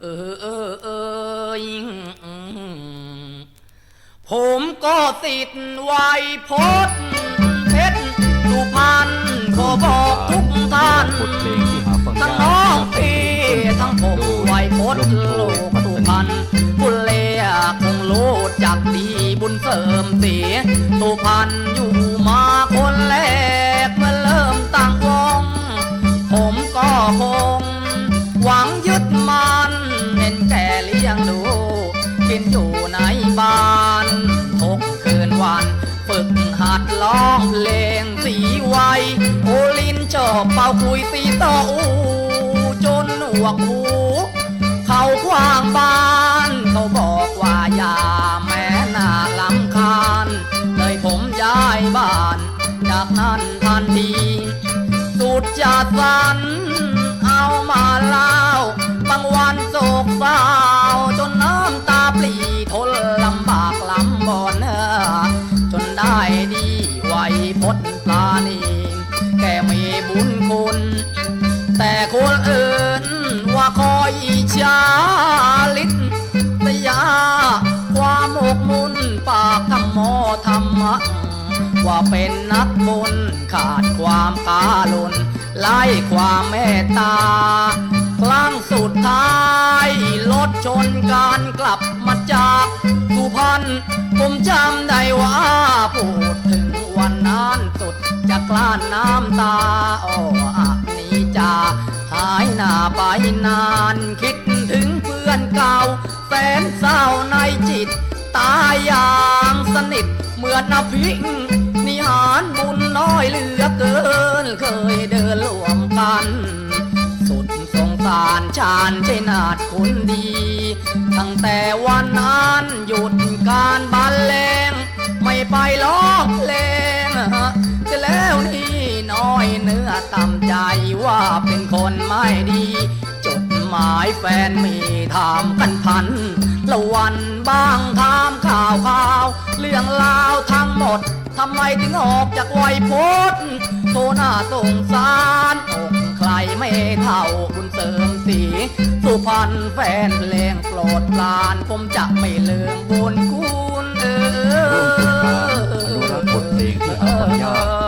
เออเออเออผมก็ติดไวพดเพชรสุพรรณขอบอกทุกท่านทั้งน้องพี่ทั้งผมไวพดโลกสุพรรณบุญเลียคงโลดจากดีบุญเสริมเสียสุพรรณอยู่มาคนแล้ว หัดร้องเพลงสีไวโอลินชอบเป่าคุยสีโตออูจนหนวกูเขาขวางบ้านเขาบอกว่าอย่าแม้น่าลำคาญ เลยผมย้ายบ้าน จากนั้นทันที สุดจะสัน เอามาเล่าบางวันโศกเศร้า วยพจน์ปลานีแกมีบุญคุณ แต่คนอื่นว่าคอยอิจาลิศตยา ความอกมุนปากธรรมโมธรรมะว่าเป็นนักบุญขาดความกาลุนไล่ความเมตตา ครั้งสุดท้ายรถชนการกลับมาจากสุพรรณผมจำได้ว่าพูด กลั้นน้ำตาโอ้อะนี้จาหายหน้าไปนานคิดถึงเพื่อนเก่าแสนเศร้าในจิต ตายอย่างสนิทเหมือนนพิงนิหารบุญน้อยเหลือเกิน เคยเดินร่วมกัน สุดสงสารชาญชัยนาดคนดี ตั้งแต่วันนั้นหยุดการบรรเลงไม่ไปร้อเล จดหมายแฟนมีถามกันพันละวันบ้างถามข่าวข่าว เรื่องราวทั้งหมดทำไมถึงออกจากไวยพจน์โทหน้าสงสารอกใครไม่เท่าคุณเสริมสี สุพรรณแฟนเพลงโปรดปราน ผมจะไม่ลืมบุญคุณเออ